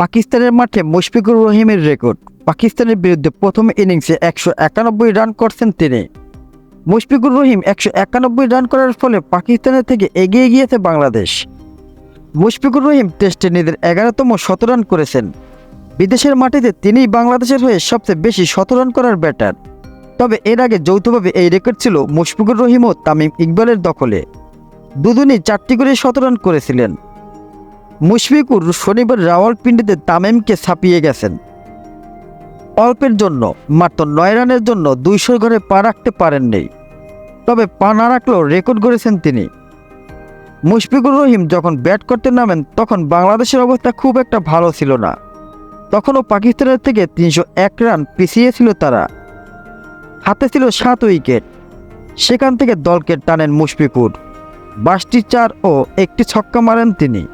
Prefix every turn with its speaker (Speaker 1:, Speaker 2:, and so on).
Speaker 1: পাকিস্তানের মাঠে মুশফিকুর রহিমের রেকর্ড। পাকিস্তানের বিরুদ্ধে প্রথম ইনিংসে একশো একানব্বই রান করছেন তিনি। মুশফিকুর রহিম একশো একানব্বই রান করার ফলে পাকিস্তানের থেকে এগিয়ে গিয়েছে বাংলাদেশ। মুশফিকুর রহিম টেস্টে নিজের এগারোতম শতরান করেছেন। বিদেশের মাটিতে তিনিই বাংলাদেশের হয়ে সবচেয়ে বেশি শতরান করার ব্যাটার। তবে এর আগে যৌথভাবে এই রেকর্ড ছিল মুশফিকুর রহিম ও তামিম ইকবালের দখলে। দুজনই চারটি করে শতরান করেছিলেন। মুশফিকুর শনিবার রাওয়ালপিন্ডিতে তামিমকে ছাপিয়ে গেছেন। অল্পের জন্য, মাত্র নয় রানের জন্য দুইশোর ঘরে পা রাখতে পারেননি। তবে পা না রাখলেও রেকর্ড গড়েছেন তিনি। মুশফিকুর রহিম যখন ব্যাট করতে নামেন, তখন বাংলাদেশের অবস্থা খুব একটা ভালো ছিল না। তখনও পাকিস্তানের থেকে তিনশো এক রান পিছিয়ে ছিল তারা। হাতে ছিল সাত উইকেট। সেখান থেকে দলকে টানেন মুশফিকুর। বাসটি চার ও একটি ছক্কা মারেন তিনি।